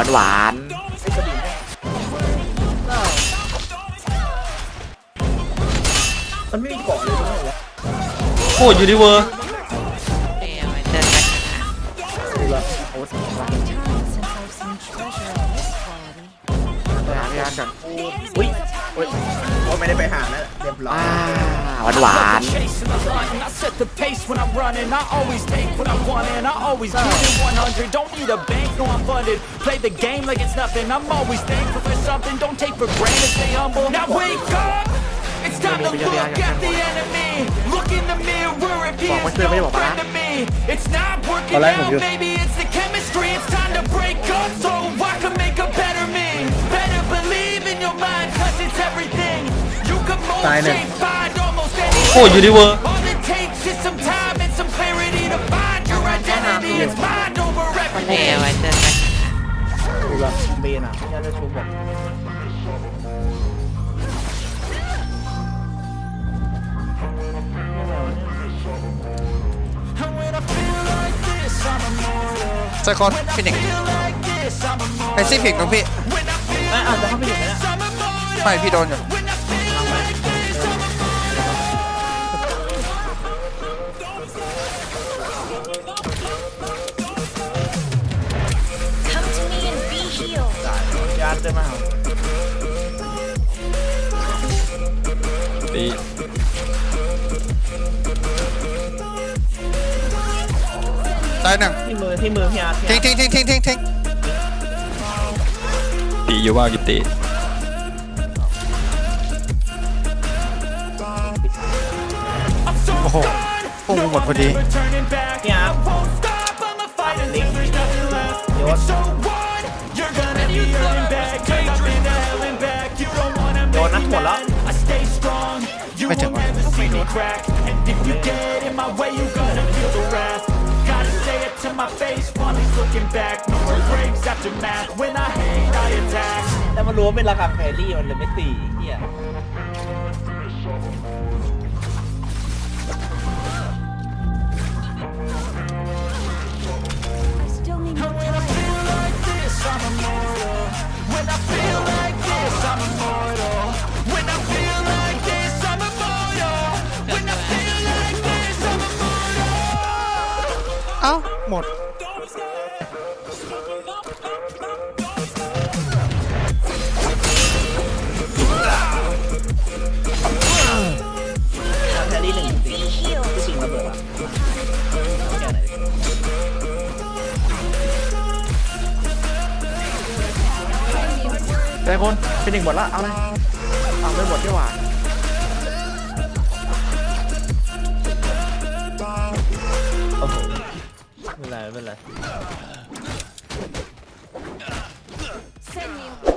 านหวานมันไม่มีเกาะเลยด้วยวะโคตรยูนิเวอร์นี่เอาไว้เดินไปดูละโอ้ยไปหาพี่อาร์ตก่อนอุ้ยโอ้ยโอ้ยไม่ได้ไปหาแล้วเรียบร้อย อ่าหวานหวาน Chasing the line, I set the pace when I'm running. I always take what I want and I always give it 100. Don't need a bank, no I'm funded. Play the game like โคตรยูนิเวอร์ All it takes is some time and some clarity to find your identity. It's mind over นี่ everything. เอาไว้เดินไปดูละเบนอะย่าจะชูบอก And when I feel like this, I'm immortal. ไซคอนฟินิก Feel like this, I'm ไป immortal. ซี่พิกน้องพี่ When I feel ไม่อาจจะเข้าไปอยู่ไหมนะ I'm immortal. ไม่พี่โดนอยู่ ยาจะมาหาตีตายหนึ่งที่มือที่มือพี่อาร์ตพี่ทิ้อางร์ตทิ้งทิ้งทิ้งทิ้งทิ้งตีอยู่ว่ากิตี I'm so โอ้โห done. พุ่งหมดพอดี Never turning back. Yeah. I won't stop. I'ma fight crack. And if you get in my way, you gonna feel the wrath. Gotta say it to my face while he's looking back. No more breaks after math. When I hate, I attack. แต่มันรู้ว่าเป็นราคาแพรรี่มันเลยไม่ตีเฮีย อ้าหมดแพรรี่หนึ่งตี be healed. ที่จริงระเบิดอะแค่ไหนแต่คนเป็นหนึ่งหมดละเอาเลยเอาไม่หมดดีกว่า เป็นไร Send me